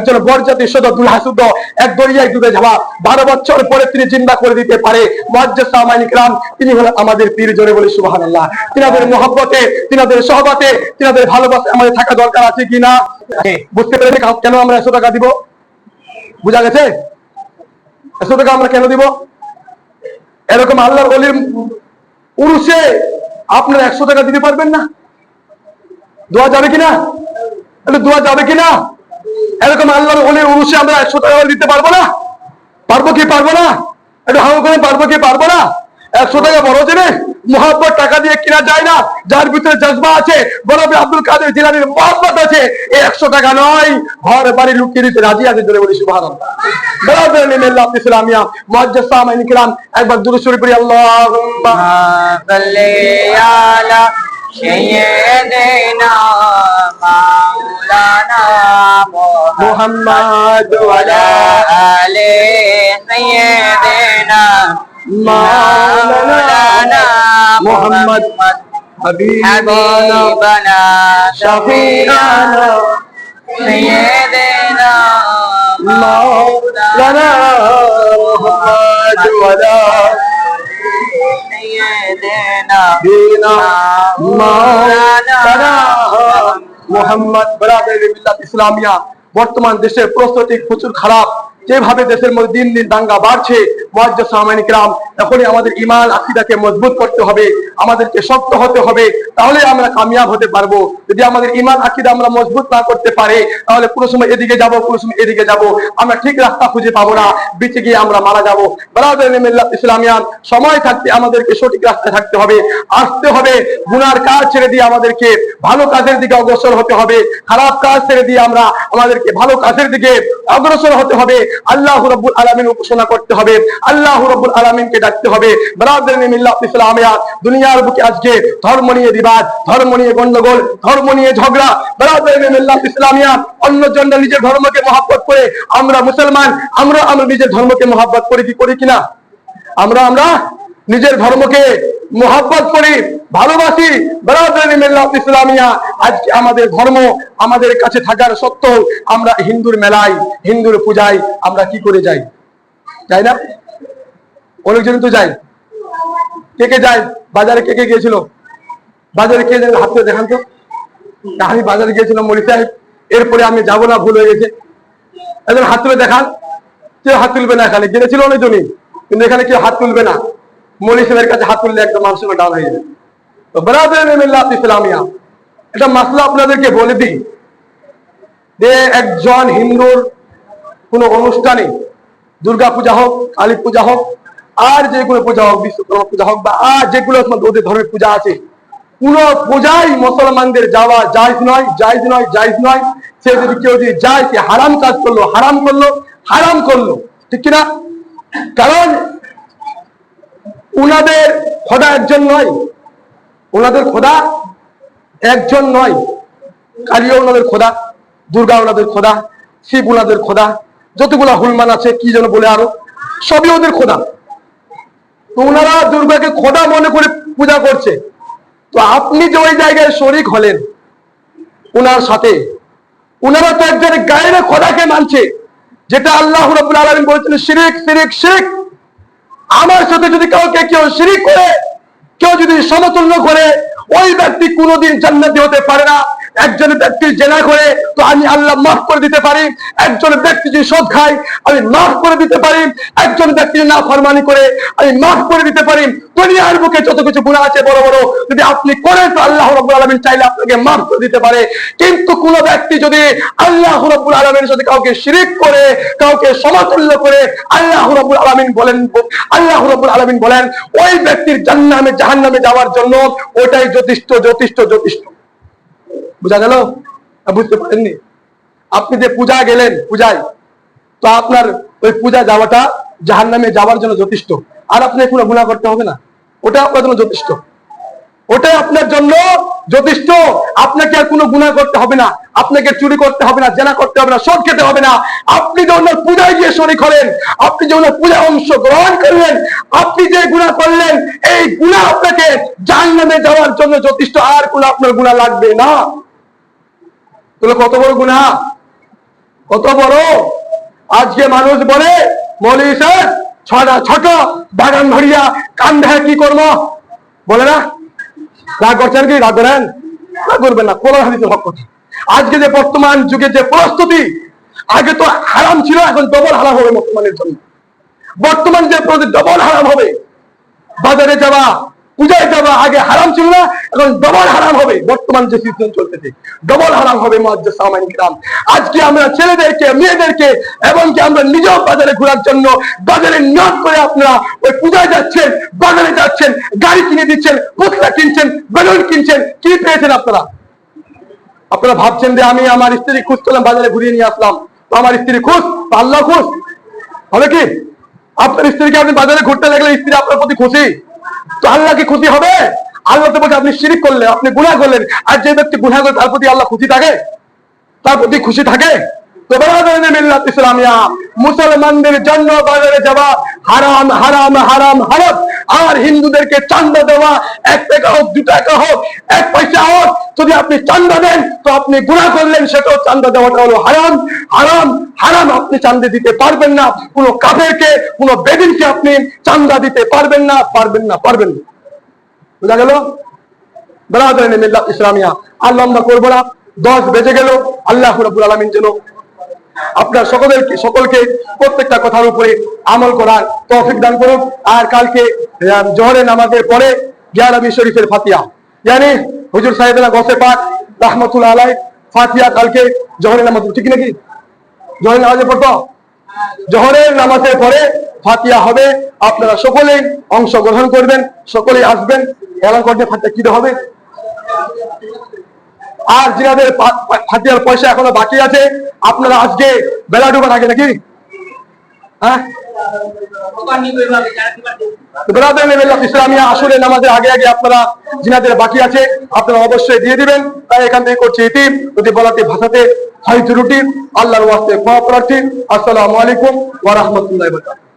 একজন বরজাতি শুদ্ধ এক দরিয়ায় ডুবে যাওয়া। বারো বছর পরে তিনি চিন্তা করে দিতে পারে। তিনি হলেন আমাদের পীর জোরে বলি সুবাহান আল্লাহ তিনাদের মোহব্বতে তিনাদের সহবতে তিনাদের ভালোবাসে আমাদের থাকা দরকার আছে কিনা বুঝতে পেরেছে কেন আমরা একশো টাকা দিব? বুঝা গেছে? একশো টাকা আমরা কেন দিব? এরকম আল্লাহর অলির উরুষে আপনার একশো টাকা দিতে পারবেন না? দোয়া যাবে কিনা? দোয়া যাবে কিনা? এরকম আল্লাহর অলি অনুষে আমরা একশো টাকা দিতে পারব না? পারব কি পারব না? একটু হাউ করে পারব কি পারব না? একশো টাকা বড় জিনিস মোহাম্মত টাকা দিয়ে কিনা যায় না, যার ভিতরে জজবা আছে গোলাপি আব্দুল কাদের জিলানির মোহাম্মত আছে এই একশো টাকা নয়। ঘর, বাড়ি লুকিয়ে দিতে রাজি আছে জোরে বলি সুবাহ ইসলামিয়া মহাজ্জাদ সামাইন কিরাম, একবার দূরে সরে পড়ি আল্লাহ আলা مولانا محمد وعلى آل سيدنا مولانا محمد حبيبنا شفيعنا سيدنا مولانا محمد وعلى سيدنا مولانا মোহাম্মদ বরাবর মিল্লাত ইসলামিয়া বর্তমান দেশের প্রস্তুতি প্রচুর খারাপ। যেভাবে দেশের মধ্যে দিন দিন দাঙ্গা বাড়ছে মহাজ্জ সামানিক রাম এখনই আমাদের ইমান আকিদাকে মজবুত করতে হবে। আমাদেরকে শক্ত হতে হবে তাহলে আমরা কামিয়াব হতে পারব। যদি আমাদের ইমান, আকীদা আমরা মজবুত না করতে পারে, তাহলে কোনো সময় এদিকে যাব, কোনো সময় এদিকে যাব। আমরা ঠিক রাস্তা খুঁজে পাবো না, বেঁচে গিয়ে আমরা মারা যাব। ইসলামিয়ান সময় থাকতে আমাদেরকে সঠিক রাস্তায় থাকতে হবে, আসতে হবে। গুনার কাজ ছেড়ে দিয়ে আমাদেরকে ভালো কাজের দিকে অগ্রসর হতে হবে, খারাপ কাজ ছেড়ে দিয়ে আমরা আমাদেরকে ভালো কাজের দিকে অগ্রসর হতে হবে। আল্লাহ রব্বুল আলামিন উপাসনা করতে হবে, আল্লাহ রব্বুল আলামিনকে ডাকতে হবে। বরাবর ইসলামিয়া দুনিয়ার বুকে আজকে ধর্ম নিয়ে বিবাদ, ধর্ম নিয়ে গন্ডগোল, ধর্ম নিয়ে ঝগড়া ইসলামিয়া নিজের ধর্মকে মহাব্বত করে, আমরা মুসলমান, আমরা আমরা নিজের ধর্মকে মহাব্বত কি করি কিনা? আমরা আমরা নিজের ধর্মকে মোহাব্বত করি, ভালোবাসি ইসলামিয়া। আজকে আমাদের ধর্ম আমাদের কাছে থাকার সত্ত্বেও আমরা হিন্দুর মেলায়, হিন্দুর পূজায় আমরা কি করে যাই? যাই না? অনেকজন তো যাই কে কে যায়? বাজারে কে কে গিয়েছিল? বাজারে কে যেন হাত দেখান তো। আমি বাজারে গিয়েছিলাম মলি সাহেব। এরপরে আমি যাব না, ভুল হয়ে গেছে। একজন হাত তুলে দেখান। কেউ হাত তুলবে না এখানে। গিয়েছিল অনেকজনই, কিন্তু এখানে কেউ হাত তুলবে না। মলি সাহেবের কাছে হাত তুললে একদম মানুষের ডাউন হয়ে যাবে। তো ইসলামিয়া। এটা মাসলা আপনাদেরকে বলে দিই। যে একজন হিন্দুর কোনো অনুষ্ঠানে দুর্গা পূজা হোক কালী পূজা হোক আর যে কোনো পূজা হোক বিশ্বকর্মা পূজা হোক বা আর যেগুলো ওদের ধর্মের পূজা আছে, কোন পূজাই মুসলমানদের যাওয়া জায়জ নয় জায়জ নয় জায়জ নয়। সে যদি কেউ যদি যায়, সে হারাম কাজ করল, হারাম করল হারাম করল। ঠিক কিনা? কারণ উনাদের খোদা একজন নয়। ওনাদের খোদা একজন নয়। কালিও ওনাদের খোদা, দুর্গা ওনাদের খোদা, শিব ওনাদের খোদা, যতগুলা হুলমান আছে, কি যেন বলে আরও, সবই ওদের খোদা। তো ওনারা দুর্গাকে খোদা মনে করে পূজা করছে। তো আপনি যে ওই জায়গায় শরিক হলেন ওনার সাথে ওনারা তো একজন গায়ের খোদাকে মানছে, যেটা আল্লাহ রাব্বুল আলামিন বলেছেন, শিরিক শিরিক শিরিক। আমার সাথে যদি কাউকে কেউ শিরিক করে, কেউ যদি সমতুল্য করে, ওই ব্যক্তি কোনোদিন জান্নাতি হতে পারে না। একজন ব্যক্তি জেনা করে, তো আমি আল্লাহ মাফ করে দিতে পারি। একজন ব্যক্তি যদি সুদ খায়, আমি মাফ করে দিতে পারি। একজন ব্যক্তি যদি না ফরমানি করে, আমি মাফ করে দিতে পারি। দুনিয়ার বুকে যত কিছু গুণা আছে বড় বড়, যদি আপনি করেন, তো আল্লাহ রব্বুল আলামিন চাইলে আপনাকে মাফ করে দিতে পারে। কিন্তু কোন ব্যক্তি যদি আল্লাহ রব্বুল আলামিনের সাথে কাউকে শিরিক করে, কাউকে সমতুল্য করে, আল্লাহ রব্বুল আলামিন বলেন, আল্লাহ রব্বুল আলামিন বলেন, ওই ব্যক্তির জান্নামে জাহান্নামে যাওয়ার জন্য ওটাই যথেষ্ট যথেষ্ট যথেষ্ট। বুঝা গেল? বুঝতে পারেননি। আপনি যে পূজা গেলেন, পূজায়, তো আপনার ওই পূজা যাওয়াটা জাহান্নামে যাওয়ার জন্য যথেষ্ট। আর আপনি কোনো গুণা করতে হবে না। ওটা আপনার জন্য যথেষ্ট। ওটাই আপনার জন্য যথেষ্ট। আপনাকে আর কোনো গুণা করতে হবে না। আপনাকে চুরি করতে হবে না, জেনা করতে হবে না সব খেতে হবে না। আপনি যে ওনার পূজায় গিয়ে শরিক হলেন, আপনি যে ওনার পূজা অংশ গ্রহণ করলেন, আপনি যে গুণা করলেন, এই গুণা আপনাকে জাহান্নামে যাওয়ার জন্য যথেষ্ট। আর কোনো আপনার গুণা লাগবে না। তাহলে কত বড় গুণা কত বড়? আজকে মানুষ বলে, মৌলী স্যার ছটা, ছোট বাগান ধরিয়া কান্ধে কি করব? বলে না? রাগ করছেন কি? রাগ করেন? রাগ করবেন না, কোরআন হাদিসের হক কথা। আজকে যে বর্তমান যুগে যে প্রস্তুতি, আগে তো হারাম ছিল, এখন ডবল হারাম হবে বর্তমানের জন্য। বর্তমান যে ডবল হারাম হবে। বাজারে যাওয়া পূজায় যাওয়া আগে হারাম ছিল না, এখন ডবল হারাম হবে। বর্তমান যে সিস্টেম চলতেছে, ডবল হারাম হবে মহাজ্জা সামাইন গ্রাম আজকে আমরা ছেলেদেরকে, মেয়েদেরকে এবং কি আমরা নিজেও বাজারে ঘোরার জন্য বাজারে নিয়োগ করে আপনারা ওই পূজায় যাচ্ছেন, বাজারে যাচ্ছেন, গাড়ি কিনে দিচ্ছেন পুতলা কিনছেন, বেলুন কিনছেন, কি পেয়েছেন আপনারা? আপনারা ভাবছেন যে আমি আমার স্ত্রী খুশ করলাম, বাজারে ঘুরিয়ে নিয়ে আসলাম। তো আমার স্ত্রী খুশ? আল্লাহ খুশ? হবে কি? আপনার স্ত্রীকে আপনি বাজারে ঘুরতে লাগলে স্ত্রী আপনার প্রতি খুশি? তো আল্লাহ কি ক্ষতি হবে? আল্লাহ তো বলছে, আপনি শিরিক করলে আপনি গুণা করলেন। আর যে ব্যক্তি গুণা করে, তার প্রতি আল্লাহ খুশি থাকে? তার প্রতি খুশি থাকে? তো মিল্লাত ইসলামিয়া, মুসলমানদের জন্য বাজারে যাওয়া হারাম হারাম হারাম হারাম। আর হিন্দুদেরকে চান্দা দেওয়া, এক টাকা হোক দু টাকা হোক, এক পয়সা হোক যদি আপনি চান্দা দেন, তো আপনি গুণা করলেন, সেটাও চান্দা দেওয়াটা হলো হারাম। হারাম হারাম আপনি চান্দা দিতে পারবেন না। কোনো কাফেরকে, কোনো বেদিনকে আপনি চান্দা দিতে পারবেন না পারবেন না পারবেন না। বোঝা গেল? বেড়াতে মিল্লাত ইসলামিয়া। আর লম্বা করব না। দশ বেজে গেল। আল্লাহ রবুল আলমিন যেন আপনার সকলের সকলকে প্রত্যেকটা কথার উপরে আমল করার তৌফিক দান করুন আর কালকে জোহরের নামাজের পরে গিয়ারবি শরীফের ফাতিয়া জানি হুজুর সাহেবেরা গসে পাক রহমতুল্লাহ আলাই ফাতিয়া কালকে জহরের নামাজ ঠিক নাকি? জহরের নামাজে পড়তো? জহরের নামাজের পরে ফাতিয়া হবে, আপনারা সকলেই অংশগ্রহণ করবেন, সকলেই আসবেন। এলান করতে ফাতিয়া কি হবে? আর পা- ফাতিয়ার পয়সা এখনও বাকি আছে, আপনারা আজকে বেলা ডুবার আগে নাকি? ইসলামিয়া আসলে নামাজের আগে আগে আপনারা বাকি আছে, আপনারা অবশ্যই দিয়ে দিবেন। তাই এখান থেকে করছি ইতি যদি বলাতে, ভাষাতে হয় রুটি, আল্লাহর ওয়াস্তে আসসালামু আলাইকুম ওয়া